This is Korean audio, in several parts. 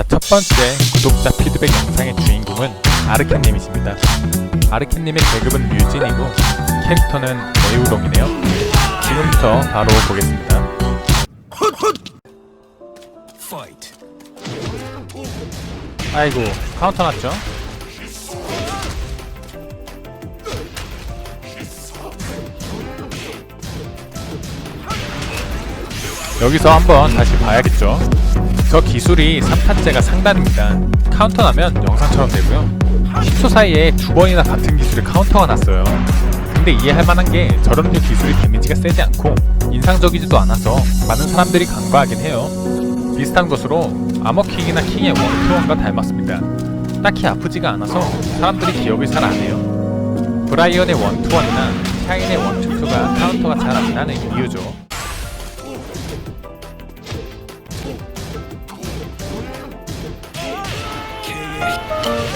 자, 첫 번째 구독자 피드백 영상의 주인공은 아르켄님이십니다. 아르켄님의 계급은 류진이고 캐릭터는 매우롱이네요. 지금부터 바로 보겠습니다. 아이고 카운터 났죠? 여기서 한번 다시 봐야겠죠 저 기술이 3탄째가 상단입니다 카운터 나면 영상처럼 되고요 10초 사이에 두 번이나 같은 기술에 카운터가 났어요 근데 이해할 만한 게 저런 류 기술이 데미지가 세지 않고 인상적이지도 않아서 많은 사람들이 간과하긴 해요 비슷한 것으로 아머킹이나 킹의 원투원과 닮았습니다. 딱히 아프지가 않아서 사람들이 기억을 잘 안 해요. 브라이언의 원투원이나 샤인의 원투투가 카운터가 잘 안 나는 이유죠.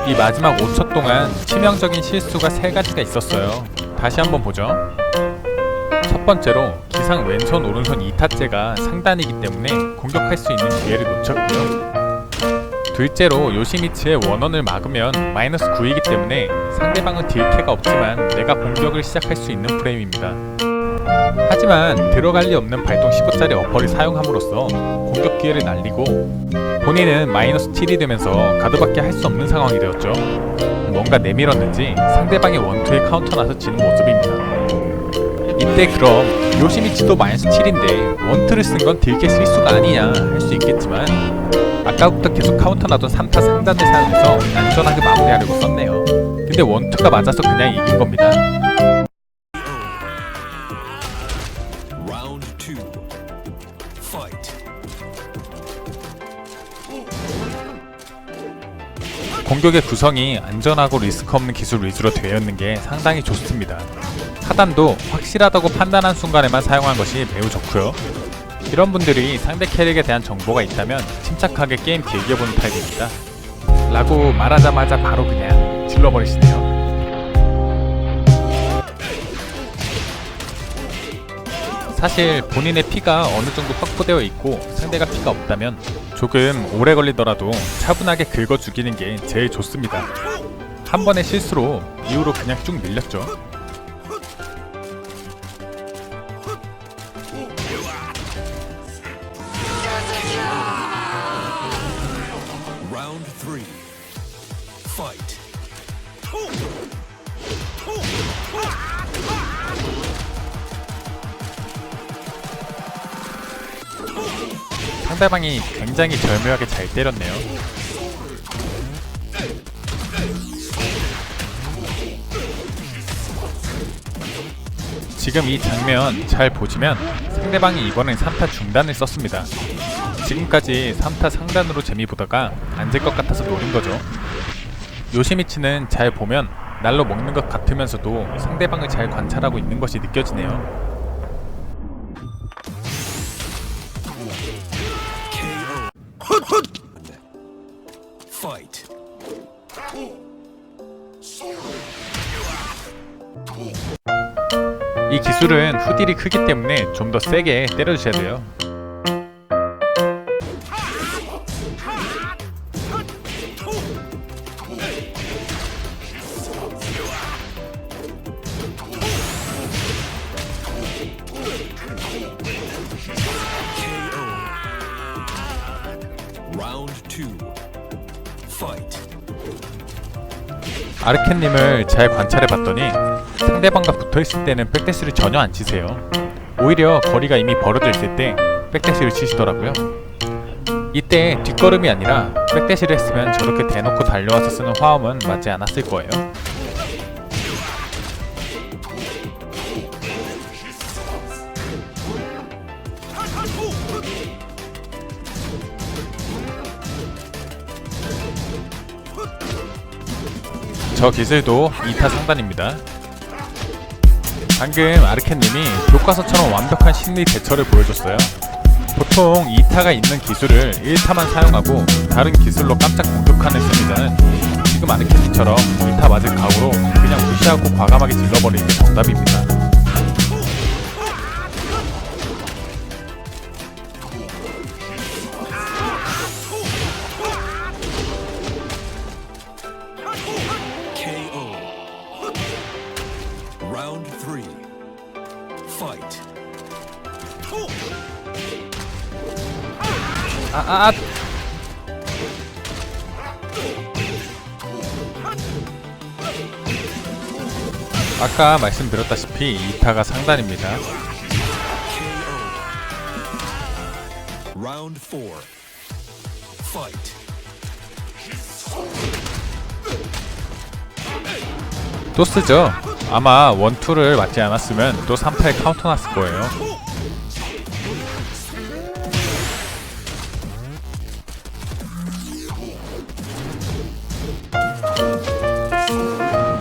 이 마지막 5초 동안 치명적인 실수가 세 가지가 있었어요. 다시 한번 보죠. 첫 번째로 기상 왼손 오른손 이타째가 상단이기 때문에 공격할 수 있는 기회를 놓쳤고요. 둘째로 요시미츠의 원원을 막으면 마이너스 9이기 때문에 상대방은 딜캐가 없지만 내가 공격을 시작할 수 있는 프레임입니다. 하지만 들어갈 리 없는 발동 15짜리 어퍼를 사용함으로써 공격 기회를 날리고 본인은 마이너스 7이 되면서 가드밖에 할 수 없는 상황이 되었죠. 뭔가 내밀었는지 상대방의 원투에 카운터 나서 지는 모습입니다. 이때 그럼 요시미치도 마이너스 7인데 원투를 쓴 건 딜게 실수가 아니냐 할 수 있겠지만 아까부터 계속 카운터 나던 3타 상단을 사용해서 안전하게 마무리하려고 썼네요 근데 원투가 맞아서 그냥 이긴 겁니다 Round two. Fight. 공격의 구성이 안전하고 리스크 없는 기술 위주로 되어 있는 게 상당히 좋습니다 하단도 확실하다고 판단한 순간에만 사용한 것이 매우 좋고요 이런 분들이 상대 캐릭에 대한 정보가 있다면 침착하게 게임 길게 보는 타입입니다. 라고 말하자마자 바로 그냥 질러버리시네요. 사실 본인의 피가 어느 정도 확보되어 있고 상대가 피가 없다면 조금 오래 걸리더라도 차분하게 긁어 죽이는 게 제일 좋습니다. 한 번의 실수로 이후로 그냥 쭉 밀렸죠. Round three. Fight. 상대방이 굉장히 절묘하게 잘 때렸네요. 지금 이 장면 잘 보시면 상대방이 이번엔 3타 중단을 썼습니다. 지금까지 3타 상단으로 재미 보다가 안될것 같아서 노린 거죠. 요시미치는 잘 보면 날로 먹는 것 같으면서도 상대방을 잘 관찰하고 있는 것이 느껴지네요. Fight. 이 기술은 후딜이 크기 때문에 좀 더 세게 때려주셔야 돼요. Round 2. 아르켄님을 잘 관찰해봤더니 상대방과 붙어있을 때는 백대시를 전혀 안 치세요. 오히려 거리가 이미 벌어져 있을 때 백대시를 치시더라고요. 이때 뒷걸음이 아니라 백대시를 했으면 저렇게 대놓고 달려와서 쓰는 화음은 맞지 않았을 거예요. 저 기술도 2타 상단입니다. 방금 아르켄님이 교과서처럼 완벽한 심리 대처를 보여줬어요. 보통 2타가 있는 기술을 1타만 사용하고 다른 기술로 깜짝 공격하는 승리자는 지금 아르켄님처럼 2타 맞을 각오로 그냥 무시하고 과감하게 질러버리는 게 정답입니다. Round three. Fight. 아, 아, 아. 아까 말씀드렸다시피 2타가 상단입니다. Round 4. Fight. 또 쓰죠. 아마 원투를 맞지 않았으면 또 3타에 카운터 났을 거예요.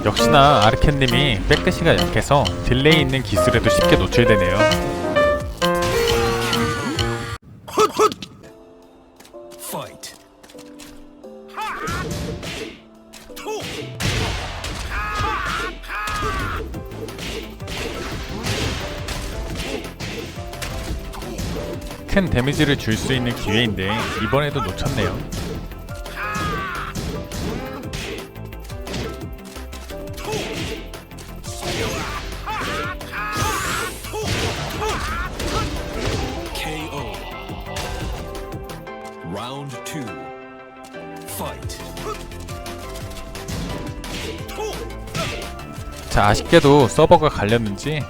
역시나 아르켄님이 백대시가 약해서 딜레이 있는 기술에도 쉽게 노출되네요. 큰 데미지를 줄 수 있는 기회인데 이번에도 놓쳤네요. KO. Round two. Fight. 자 아쉽게도 서버가 갈렸는지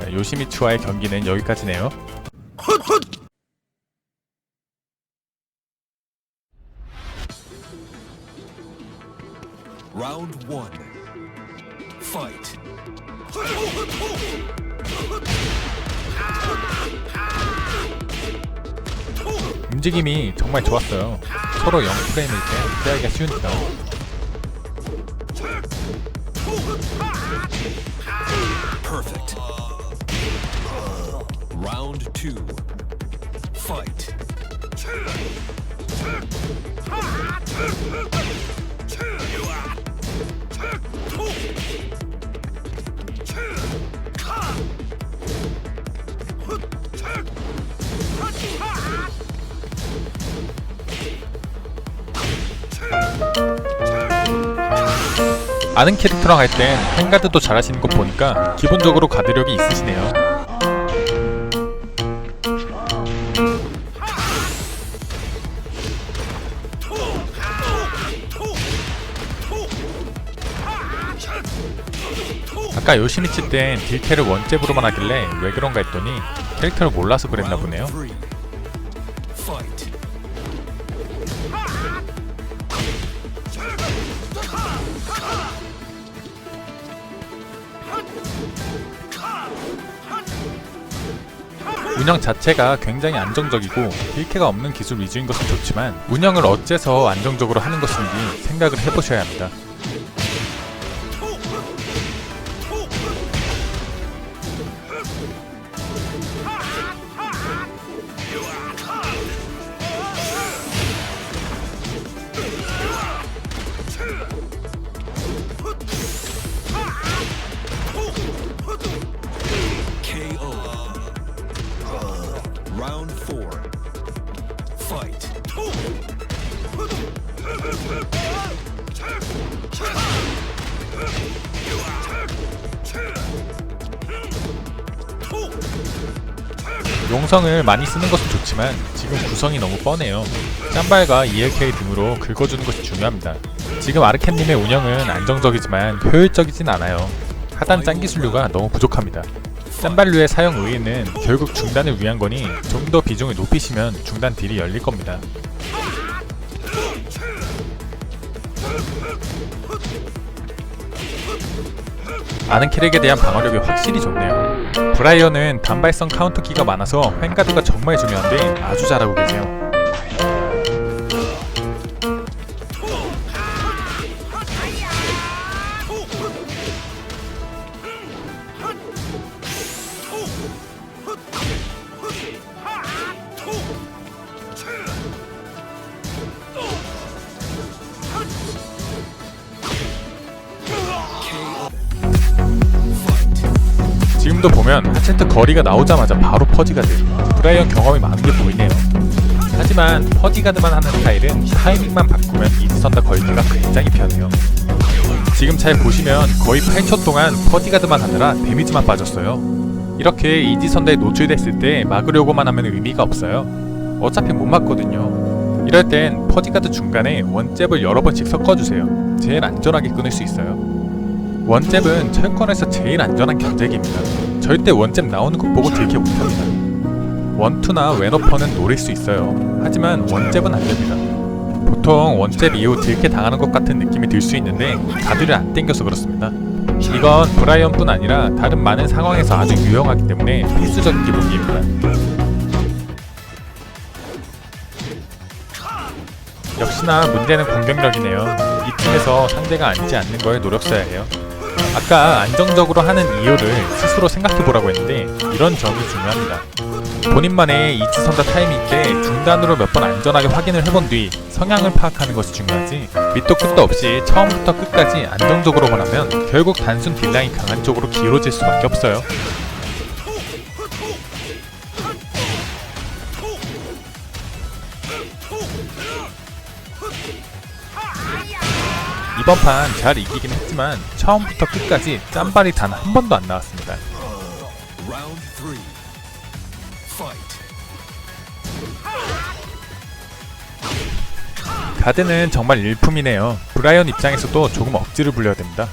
자, 요시미츠와의 경기는 여기까지네요. Round one. Fight. 움직임이 정말 좋았어요. 서로 0프레임일 때 피하기가 쉬우니까. Perfect. Round two. Fight. 아는 캐릭터랑 할 땐 행가드도 잘하시는 거 보니까 기본적으로 가드력이 있으시네요. 아까 요시미치 땐 딜캐를 원잽으로만 하길래 왜 그런가 했더니 캐릭터를 몰라서 그랬나 보네요. 운영 자체가 굉장히 안정적이고 딜캐가 없는 기술 위주인 것은 좋지만 운영을 어째서 안정적으로 하는 것인지 생각을 해보셔야 합니다. Round four. Fight. 용성을 많이 쓰는 것은 좋지만 지금 구성이 너무 뻔해요. 짬발과 ELK 등으로 긁어주는 것이 중요합니다. 지금 아르켄님의 운영은 안정적이지만 효율적이진 않아요. 하단 짠 기술류가 너무 부족합니다. 짠발류의 사용 의의는 결국 중단을 위한 거니 좀 더 비중을 높이시면 중단 딜이 열릴 겁니다. 아는 캐릭에 대한 방어력이 확실히 좋네요. 브라이언은 단발성 카운터 키가 많아서 횡가드가 정말 중요한데 아주 잘하고 계세요. 지금도 보면 하체트 거리가 나오자마자 바로 퍼지가 돼요. 브라이언 경험이 많은 게 보이네요. 하지만 퍼지가드만 하는 스타일은 타이밍만 바꾸면 인스턴다 걸기가 굉장히 편해요. 지금 잘 보시면 거의 8초 동안 퍼지가드만 하느라 데미지만 빠졌어요. 이렇게 이지선다에 노출됐을 때 막으려고만 하면 의미가 없어요. 어차피 못 막거든요. 이럴 땐 퍼지가드 중간에 원잽을 여러 번씩 섞어주세요. 제일 안전하게 끊을 수 있어요. 원잽은 철권에서 제일 안전한 견제기입니다. 절대 원잽 나오는 거 보고 들게 못합니다. 원투나 왼어퍼는 노릴 수 있어요. 하지만 원잽은 안 됩니다. 보통 원잽 이후 들게 당하는 것 같은 느낌이 들 수 있는데 가드를 안 당겨서 그렇습니다. 이건 브라이언뿐 아니라 다른 많은 상황에서 아주 유용하기 때문에 필수적인 기본기입니다. 역시나 문제는 공격력이네요. 이 팀에서 상대가 앉지 않는 거에 노력 써야 해요. 아까 안정적으로 하는 이유를 스스로 생각해 보라고 했는데 이런 점이 중요합니다. 본인만의 이지선다 타이밍 때 중단으로 몇 번 안전하게 확인을 해본 뒤 성향을 파악하는 것이 중요하지 밑도 끝도 없이 처음부터 끝까지 안정적으로만 하면 결국 단순 딜라인 강한 쪽으로 기울어질 수밖에 없어요. 이번 판 잘 이기긴 했지만 처음부터 끝까지 짬발이 단 한 번도 안 나왔습니다. 가드는 정말 일품이네요. 브라이언 입장에서도 조금 억지를 부려야 됩니다.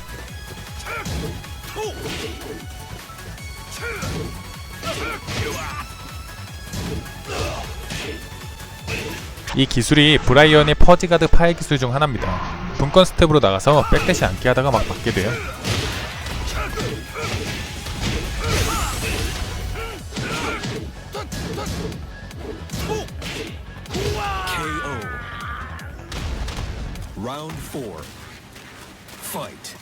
이 기술이 브라이언의 퍼지가드 파해 기술 중 하나입니다. 분권 스텝으로 나가서 백대시 앉기 하다가 막 맞게 돼요. Round four. Fight.